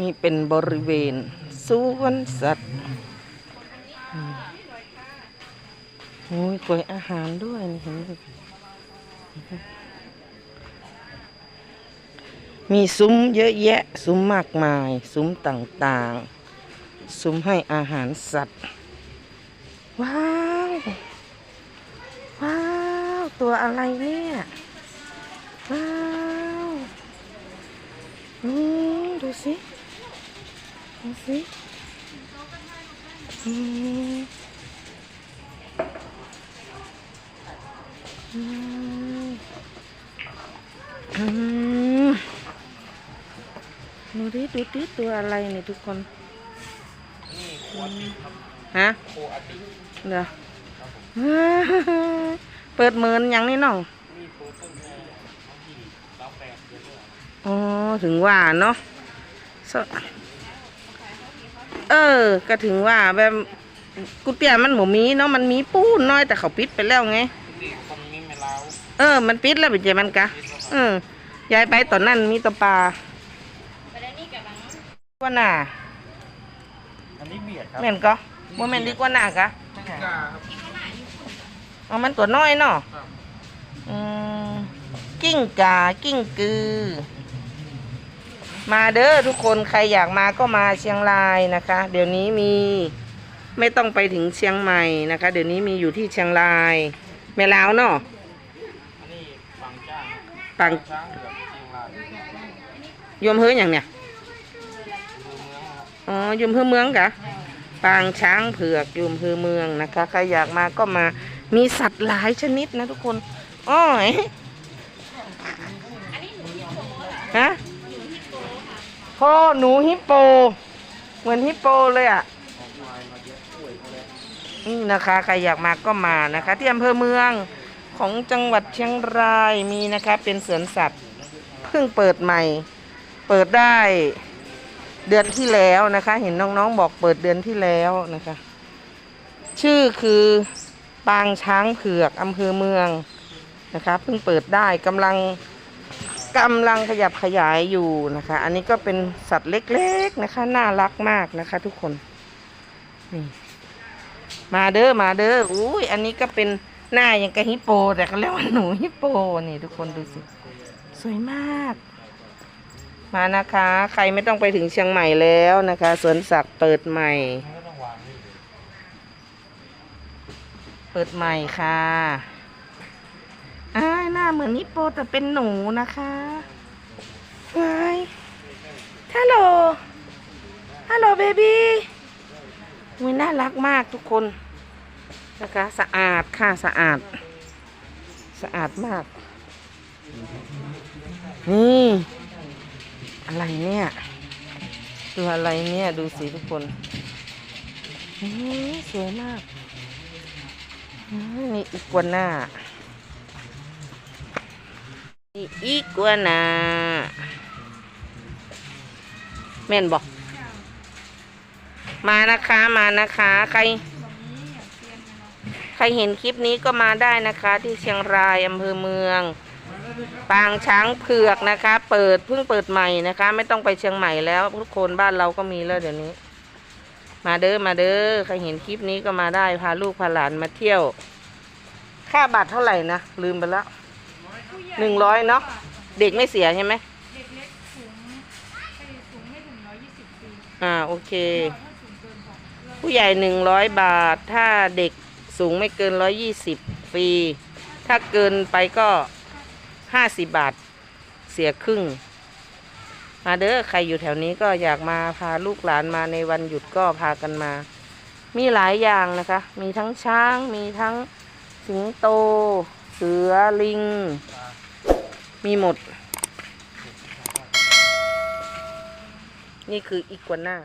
นี่เป็นบริเวณสวนสัตว์มโอ้ยกลวยอาหารด้วยนี่เห็นมีซุ้มเยอะแยะ ซุ้มมากมาย ซุ้มต่างๆ ซุ้มให้อาหารสัตว์ ว้าว ว้าว ตัวอะไรเนี่ย ว้าวนี่ดูสิดูสิ อืมอืมอืมดูดิดูดิตัวอะไรเนี่ยทุกคนนี่โคอาติครับฮะโคอาติเดี๋ยวเปิดเมินยังนี่น้องนี่โคต้นแพรท้องที่รับแปดเดือนด้วยอ๋อถึงว่าเนาะส เออ ก็ถึงว่าแบบกุเตียมันหมูมีเนาะมันมีปูนน้อยแต่เขาปิดไปแล้วไงนี่คนนี้ไม่เล้าเออ มันปิดแล้วเป็นใจมันกะเออยายไปตอนนั้นมีแตะปลาว่าน่ะอันนี้เบียดครับแม่นก็โมเมนดีกว่าน่ะกะไม่กล้าครับเอามันตัวน้อยเนาะครับอืมกิ้งกากิ้งกือ มาเด้อทุกคนใครอยากมาก็มาเชียงรายนะคะ เดี๋ยวนี้มีไม่ต้องไปถึงเชียงใหม่นะคะ เดี๋ยวนี้มีอยู่ที่เชียงรายแม่ลาวเนาะอันนี้ฟังจ้างปังช้างเผือกเชียงรายยมเฮืออย่างเนี่ยดูเมืองครับอ๋อยมเฮือเมืองกะปางช้างเผือกยมเฮือเมืองนะคะใครอยากมาก็มามีสัตว์หลายชนิดนะทุกคนอ้อยฮะ พ่อหนูฮิปโป เหมือนฮิปโปเลยอะนี่นะคะ ใครอยากมาก็มานะคะ ที่อำเภอเมืองของจังหวัดเชียงรายมีนะคะ เป็นสวนสัตว์เพิ่งเปิดใหม่ เปิดได้เดือนที่แล้วนะคะ เห็นน้องๆบอกเปิดเดือนที่แล้วนะคะ ชื่อคือปางช้างเผือกอำเภอเมืองนะคะเพิ่งเปิดได้กำลัง กำลังขยับขยายอยู่นะคะ อันนี้ก็เป็นสัตว์เล็กๆนะคะ น่ารักมากนะคะ ทุกคนนี่มาเด้อมาเด้ออุ้ยอันนี้ก็เป็นหน้าอย่างกับฮิปโป แต่ก็เรียกว่าหนูฮิปโปนี่ทุกคนดูสิ สวยมาก มานะคะ ใครไม่ต้องไปถึงเชียงใหม่แล้วนะคะสวนสัตว์เปิดใหม่ เปิดใหม่ค่ะ หน้าเหมือนฮิโปแต่เป็นหนูนะคะวายฮัลโหล ฮัลโหลเบบี้มันน่ารักมากทุกคนนะคะ สะอาดค่ะสะอาด สะอาดมาก นี่ อะไรเนี่ยตัวอะไรเนี่ยดูสิทุกคนอื้อสวยมาก นี่อีกัวน่า นี่อีกัวน่าแม่นบอก มานะคะมานะคะ ใคร ใครเห็นคลิปนี้ก็มาได้นะคะ ที่เชียงรายอำเภอเมือง ปางช้างเผือกนะคะ เปิดเพิ่งเปิดใหม่นะคะ ไม่ต้องไปเชียงใหม่แล้วทุกคนบ้านเราก็มีแล้วเดี๋ยวนี้ มาเด้อมาเด้อใครเห็นคลิปนี้ก็มาได้พาลูกพาหลานมาเที่ยว ค่าบัตรเท่าไหร่นะลืมไปแล้ว หนึ่งร้อยเนาะเด็กไม่เสียใช่ไหมเด็กเล็กสูงไอ้สูงไม่ถึงร้อยยี่สิบปีอ่าโอเค ถ้าสูงเกินกว่าผู้ใหญ่หนึ่งร้อยบาท ถ้าเด็กสูงไม่เกินร้อยยี่สิบฟรี ถ้าเกินไปก็ห้าสิบบาทเสียครึ่ง มาเด้อใครอยู่แถวนี้ก็อยากมาพาลูกหลานมาในวันหยุดก็พากันมา มีหลายอย่างนะคะ มีทั้งช้าง มีทั้งสิงโต เสือลิง มีหมด นี่คืออีกัวน่า